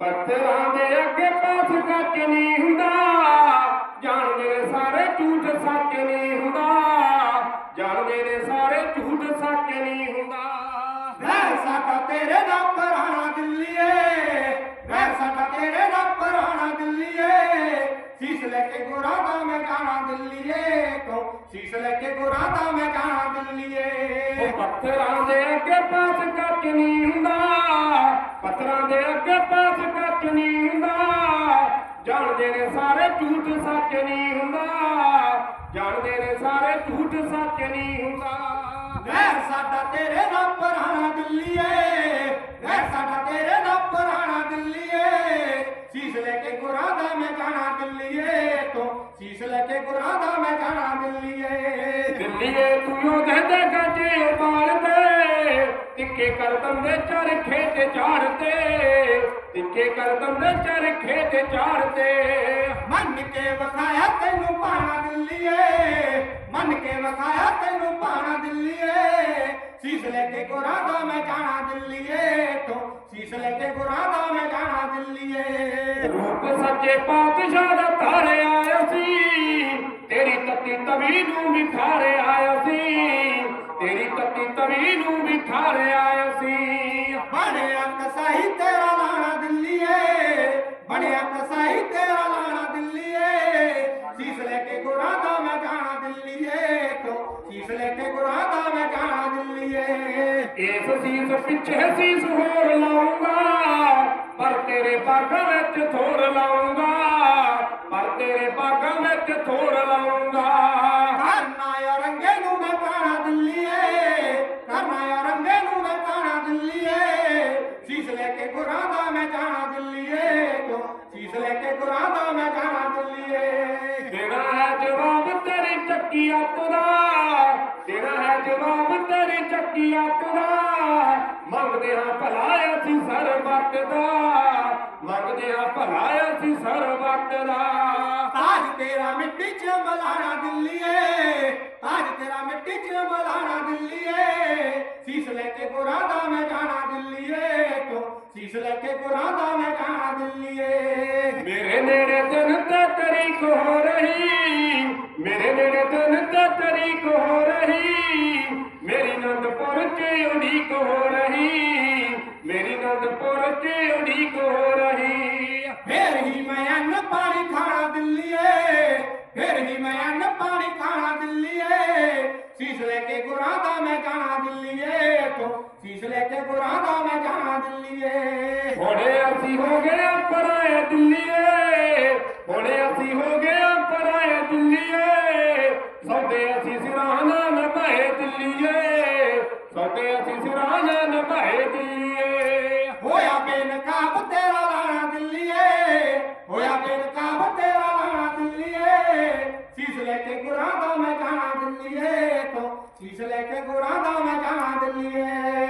ਪੱਥਰਾਂ ਦੇ ਅੱਗੇ ਪਾਸ ਕੱਚ ਨਹੀਂ ਹੁੰਦਾ। ਜਾਣਦੇ ਨੇ ਸਾਰੇ ਝੂਠ ਸੱਚ ਨਹੀਂ ਹੁੰਦਾ। ਜਾਣਦੇ ਨੇ ਸਾਰੇ ਝੂਠ ਸੱਚ ਨਹੀਂ ਹੁੰਦਾ। ਵੈਰ ਸਾਡਾ ਤੇਰੇ ਨਾਲ ਪੁਰਾਣਾ ਕੇ ਗੁਰਾਂ ਦਾ ਮੈਂ ਜਾਣਾ ਦਿੱਲੀਏ ਤੋਂ ਸੀਸ ਲੈ ਕੇ ਗੁਰਾਂ ਦਾ ਮੈਂ ਜਾਣਾ ਦਿੱਲੀਏ। ਉਹ ਪੱਥਰਾਂ ਦੇ ਅੱਗੇ ਪਾਸ ਕੱਚ ਨਹੀਂ ਹੁੰਦਾ ਪੱਥਰਾਂ ਦੇ ਅੱਗੇ ਪਾਸ ਕੱਚ ਨਹੀਂ ਹੁੰਦਾ। ਜਾਣਦੇ ਨੇ ਸਾਰੇ ਝੂਠ ਸੱਚ ਨਹੀਂ ਹੁੰਦਾ ਜਾਣਦੇ ਨੇ ਸਾਰੇ ਝੂਠ ਸੱਚ ਨਹੀਂ ਹੁੰਦਾ। ਵੈਰ ਸਾਡਾ ਤੇਰੇ ਨਾਲ ਪੁਰਾਣਾ ਦਿੱਲੀਏ ਵੈਰ ਸਾਡਾ ਤੇਰੇ ਨਾਲ ਪੁਰਾਣਾ ਦਿੱਲੀਏ। ਸੀਸ ਲੈ ਕੇ ਗੁਰਾਂ ਦਾ ਮੈਂ ਜਾਣਾ ਦਿੱਲੀਏ। ਤੋਂ ਸੀਸ ਲੈ ਕੇ ਗੁਰਾਂ ਦਾ ਮੈਂ ਜਾਣਾ ਦਿੱਲੀਏ। ਦਿੱਲੀਏ ਤੂੰ ਉਹਦੇ ਦੇ ਗੱਜੇ ਬਾਲਦੇ ਤਿੱਕੇ ਕਰਦਮ ਦੇ ਚਰਖੇ ਤੇ ਝਾੜਦੇ ਤਿੱਕੇ ਕਰਦਮ ਦੇ ਚਰਖੇ ਤੇ ਝਾੜਦੇ। ਮੰਨ ਕੇ ਵਖਾਇਆ ਤੈਨੂੰ ਪਾਣਾ ਦਿੱਲੀਏ ਮੰਨ ਕੇ ਵਖਾਇਆ ਤੈਨੂੰ ਪਾਣਾ ਦਿੱਲੀਏ। ਸੀਸ ਲੈ ਕੇ ਗੁਰਾਂ ਦਾ ਮੈਂ ਜਾਣਾ ਦਿੱਲੀਏ ਤੋਂ। ਸੀਸ ਲੈ ਕੇ ਗੁਰਾਂ ਦਾ ਮੈਂ ਜਾਣਾ ਦਿੱਲੀਏ। ਰੂਪ ਸੱਚੇ ਪਾਤਸ਼ਾਹ ਦਾ ਧਾਰੇ ਆਇਆ ਸੀ। ਤੇਰੀ ਤਤੀ ਤਵੀ ਨੂੰ ਵਿਖਾਰੇ ਆਇਆ ਸੀ। ਤੇਰੀ ਤਤੀ ਤਵੀ ਨੂੰ ਵਿਖਾਰੇ ਆਇਆ ਸੀ। ਬਣਿਆ ਕਸਾਈ ਤੇਰਾ ਲਾਣਾ ਦਿੱਲੀਏ। ਬਣਿਆ ਕਸਾਈ ਤੇਰਾ ਲਾਣਾ ਦਿੱਲੀਏ। ਸੀਸ ਲੈ ਕੇ ਗੁਰਾਂ ਦਾ ਮੈਂ ਜਾਣਾ ਦਿੱਲੀਏ ਤੋਂ। ਸੀਸ ਲੈ ਕੇ ਗੁਰਾਂ ਇਸ ਸੀਸ ਪਿੱਛੇ ਸੀਸ ਹੋਰ ਲਾਉਂਗਾ ਪਰ ਤੇਰੇ ਬਾਗਾਂ ਵਿੱਚ ਥੋੜ ਲਾਉਂਗਾ ਪਰ ਤੇਰੇ ਬਾਗਾਂ ਵਿੱਚ ਥੋੜ ਲਾਉਂਗਾ। ਕਰਨਾ ਔਰੰਗੇ ਨੂੰ ਮੈਂ ਕਾਣਾ ਦਿੱਲੀਏ ਕਰਨਾ ਔਰੰਗੇ ਨੂੰ ਮੈਂ ਕਾਣਾ ਦਿੱਲੀਏ। ਸੀਸ ਲੈ ਕੇ ਗੁਰਾਂ ਦਾ ਮੈਂ ਜਾਣਾ ਦਿੱਲੀਏ ਤੋਂ ਸੀਸ ਲੈ ਕੇ ਗੁਰਾਂ ਦਾ ਮੈਂ ਜਾਣਾ ਦਿੱਲੀਏ। ਤੇਰਾ ਹੈ ਜਵਾਬ ਤੇਰੀ ਚੱਕੀ ਅੱਤ ਦਾ। ਤੇਰਾ ਹੈ ਜਵਾਬ ਤੇਰੀ ਚੱਕੀ ਅੱਤ ਦਾ। ਮੰਗਦੇ ਹਾਂ ਭਲਾ ਅਸੀਂ ਸਰ ਵਕਤ ਦਾ। ਮੰਗਦੇ ਹਾਂ ਭਲਾ ਅਸੀਂ ਸਰ ਵਕਤ ਦਾ। ਤਾਜ ਤੇਰਾ ਮਿੱਟੀ 'ਚ ਮਲਾਣਾ ਦਿੱਲੀਏ। ਤਾਜ ਤੇਰਾ ਮਿੱਟੀ 'ਚ ਮਲਾਣਾ ਦਿੱਲੀਏ। ਸੀਸ ਲੈ ਕੇ ਗੁਰਾਂ ਦਾ ਮੈਂ ਜਾਣਾ ਦਿੱਲੀਏ। ਤੋਂ ਸੀਸ ਲੈ ਕੇ ਗੁਰਾਂ ਦਾ ਮੈਂ ਜਾਣਾ ਦਿੱਲੀਏ। ਮੇਰੇ ਨੇੜੇ ਦਿਨ ਤੇ ਤਰੀਕ ਹੋ ਰਹੀ। ਮੇਰੇ ਨੇੜੇ ਦਿਨ ਤੇ ਤਰੀਕ ਹੋ ਰਹੀ। ਮੇਰੀ ਨੰਦਪੁਰ ਚ ਉਡੀਕ ਹੋ ਰਹੀ। ਮੇਰੀ ਨੰਦਪੁਰ ਚ ਉਡੀਕ ਹੋ ਰਹੀ। ਫੇਰ ਹੀ ਮੈਂ ਅੰਨ ਪਾਣੀ ਖਾਣਾ ਦਿੱਲੀਏ। ਫੇਰ ਹੀ ਮੈਂ ਅੰਨ ਪਾਣੀ ਖਾਣਾ ਦਿੱਲੀਏ। ਸੀਸ ਲੈ ਕੇ ਗੁਰਾਂ ਦਾ ਮੈਂ ਜਾਣਾ ਦਿੱਲੀਏ। ਤੋਂ ਸੀਸ ਲੈ ਕੇ ਗੁਰਾਂ ਦਾ ਮੈਂ ਜਾਣਾ ਦਿੱਲੀਏ। ਹੁਣੇ ਅਸੀਂ ਹੋ ਗਏ ਆਂ ਪਰਾਏ ਦਿੱਲੀਏ। ਹੁਣੇ ਅਸੀਂ ਹੋ ਗਏ ਨਭਾਏ ਦਿੱਲੀਏ ਸੌਦੇ ਅਸੀਂ ਸਿਰਾਂ ਨਾਲ ਦਿੱਲੀਏ। ਹੋਇਆ ਬੇਨਕਾਬ ਤੇਰਾ ਲਾਣਾ ਦਿੱਲੀਏ, ਹੋਇਆ ਬੇਨਕਾਬ ਤੇਰਾ ਲਾਣਾ ਦਿੱਲੀਏ। ਸੀਸ ਲੈ ਕੇ ਗੁਰਾਂ ਦਾ ਮੈਂ ਜਾਣਾ ਦਿੱਲੀਏ ਤੋਂ ਸੀਸ ਲੈ ਕੇ ਗੁਰਾਂ ਦਾ ਮੈਂ ਜਾਣਾ ਦਿੱਲੀਏ।